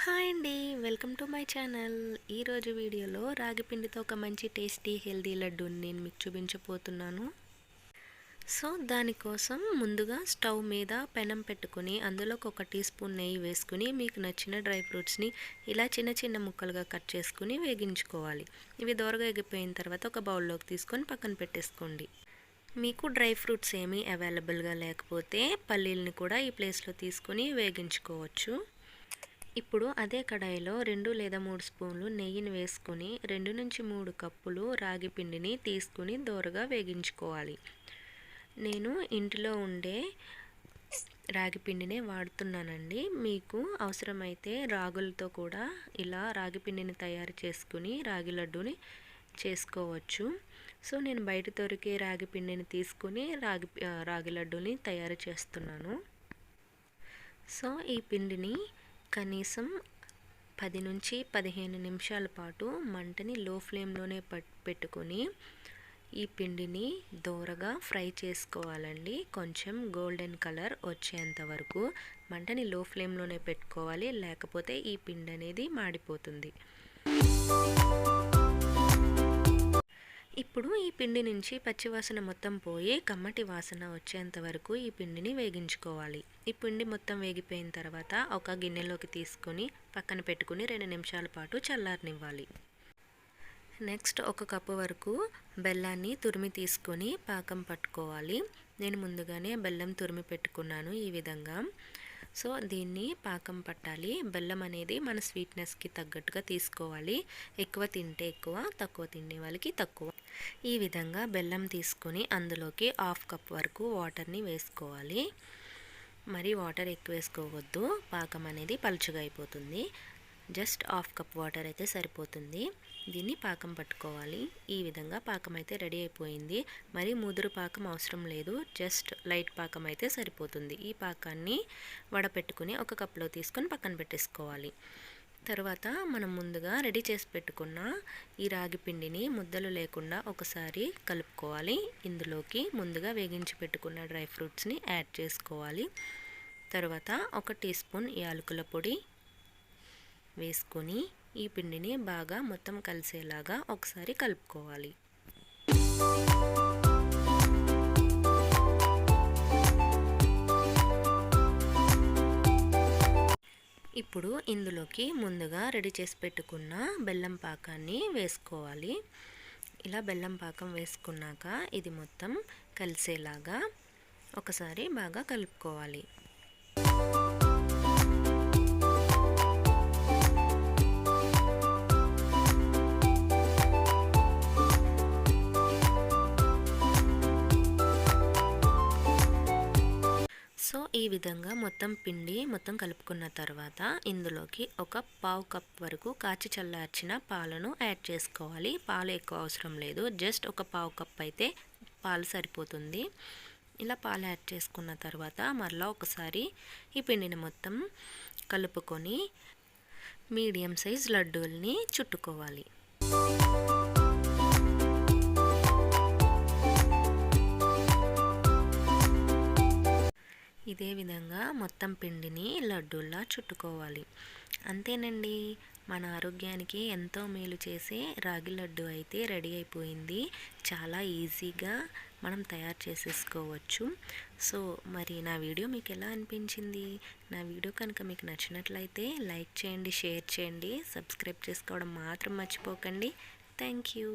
Hi అండి welcome to my channel. ఈరోజు వీడియోలో రాగి పిండితో ఒక మంచి టేస్టీ హెల్దీ లడ్డూని నేను మీకు చూపించబోతున్నాను. సో దానికోసం ముందుగా స్టవ్ మీద పెనం పెట్టుకుని అందులో ఒక టీ స్పూన్ నెయ్యి వేసుకుని మీకు నచ్చిన డ్రై ఫ్రూట్స్ని ఇలా చిన్న చిన్న ముక్కలుగా కట్ చేసుకుని వేగించుకోవాలి. ఇవి దోరగా ఎగిపోయిన తర్వాత ఒక బౌల్లోకి తీసుకొని పక్కన పెట్టేసుకోండి. మీకు డ్రై ఫ్రూట్స్ ఏమీ అవైలబుల్గా లేకపోతే పల్లీలని కూడా ఈ ప్లేస్లో తీసుకుని వేగించుకోవచ్చు. ఇప్పుడు అదే కడాయిలో రెండు లేదా మూడు స్పూన్లు నెయ్యిని వేసుకొని రెండు నుంచి మూడు కప్పులు రాగి పిండిని తీసుకుని దోరగా వేగించుకోవాలి. నేను ఇంటిలో ఉండే రాగి పిండినే వాడుతున్నానండి. మీకు అవసరమైతే రాగులతో కూడా ఇలా రాగి పిండిని తయారు చేసుకుని రాగి లడ్డూని చేసుకోవచ్చు. సో నేను బయట దొరికే రాగి పిండిని తీసుకుని రాగి రాగి లడ్డూని తయారు చేస్తున్నాను. సో ఈ పిండిని కనీసం పది నుంచి పదిహేను నిమిషాల పాటు మంటని లో ఫ్లేమ్లోనే పెట్టుకొని ఈ పిండిని దోరగా ఫ్రై చేసుకోవాలండి. కొంచెం గోల్డెన్ కలర్ వచ్చేంత వరకు మంటని లో ఫ్లేమ్లోనే పెట్టుకోవాలి. లేకపోతే ఈ పిండి అనేది మాడిపోతుంది. ఇప్పుడు ఈ పిండి నుంచి పచ్చివాసన మొత్తం పోయి కమ్మటి వాసన వచ్చేంత వరకు ఈ పిండిని వేగించుకోవాలి. ఈ పిండి మొత్తం వేగిపోయిన తర్వాత ఒక గిన్నెలోకి తీసుకొని పక్కన పెట్టుకుని రెండు నిమిషాల పాటు చల్లారనివ్వాలి. నెక్స్ట్ ఒక కప్పు వరకు బెల్లాన్ని తురిమి తీసుకొని పాకం పట్టుకోవాలి. నేను ముందుగానే బెల్లం తురిమి పెట్టుకున్నాను ఈ విధంగా. సో దీన్ని పాకం పట్టాలి. బెల్లం అనేది మన స్వీట్నెస్కి తగ్గట్టుగా తీసుకోవాలి. ఎక్కువ తింటే ఎక్కువ తక్కువ తినే వాళ్ళకి తక్కువ. ఈ విధంగా బెల్లం తీసుకొని అందులోకి హాఫ్ కప్ వరకు వాటర్ని వేసుకోవాలి. మరి వాటర్ ఎక్కువ వేసుకోవద్దు. పాకం అనేది పలుచుగా అయిపోతుంది. జస్ట్ హాఫ్ కప్ వాటర్ అయితే సరిపోతుంది. దీన్ని పాకం పట్టుకోవాలి. ఈ విధంగా పాకం అయితే రెడీ అయిపోయింది. మరి ముదురు పాకం అవసరం లేదు. జస్ట్ లైట్ పాకం అయితే సరిపోతుంది. ఈ పాకాన్ని వడపెట్టుకుని ఒక కప్లో తీసుకొని పక్కన పెట్టేసుకోవాలి. తర్వాత మనం ముందుగా రెడీ చేసి పెట్టుకున్న ఈ రాగి పిండిని ముద్దలు లేకుండా ఒకసారి కలుపుకోవాలి. ఇందులోకి ముందుగా వేగించి పెట్టుకున్న డ్రై ఫ్రూట్స్ని యాడ్ చేసుకోవాలి. తర్వాత ఒక టీ స్పూన్ యాలకుల పొడి వేసుకొని ఈ పిండిని బాగా మొత్తం కలిసేలాగా ఒకసారి కలుపుకోవాలి. ఇప్పుడు ఇందులోకి ముందుగా రెడీ చేసి పెట్టుకున్న బెల్లం పాకాన్ని వేసుకోవాలి. ఇలా బెల్లం పాకం వేసుకున్నాక ఇది మొత్తం కలిసేలాగా ఒకసారి బాగా కలుపుకోవాలి. సో ఈ విధంగా మొత్తం పిండి మొత్తం కలుపుకున్న తర్వాత ఇందులోకి ఒక పావు కప్ వరకు కాచి చల్లార్చిన పాలను యాడ్ చేసుకోవాలి. పాలు ఎక్కువ అవసరం లేదు. జస్ట్ ఒక పావు కప్ అయితే పాలు సరిపోతుంది. ఇలా పాలు యాడ్ చేసుకున్న తర్వాత మరలా ఒకసారి ఈ పిండిని మొత్తం కలుపుకొని మీడియం సైజ్ లడ్డూల్ని చుట్టుకోవాలి. ఇదే విధంగా మొత్తం పిండిని లడ్డూల్లా చుట్టుకోవాలి. అంతేనండి. మన ఆరోగ్యానికి ఎంతో మేలు చేసే రాగి లడ్డు అయితే రెడీ అయిపోయింది. చాలా ఈజీగా మనం తయారు చేసేసుకోవచ్చు. సో మరి నా వీడియో మీకు ఎలా అనిపించింది? నా వీడియో కనుక మీకు నచ్చినట్లయితే లైక్ చేయండి షేర్ చేయండి సబ్స్క్రైబ్ చేసుకోవడం మాత్రం మర్చిపోకండి. Thank you.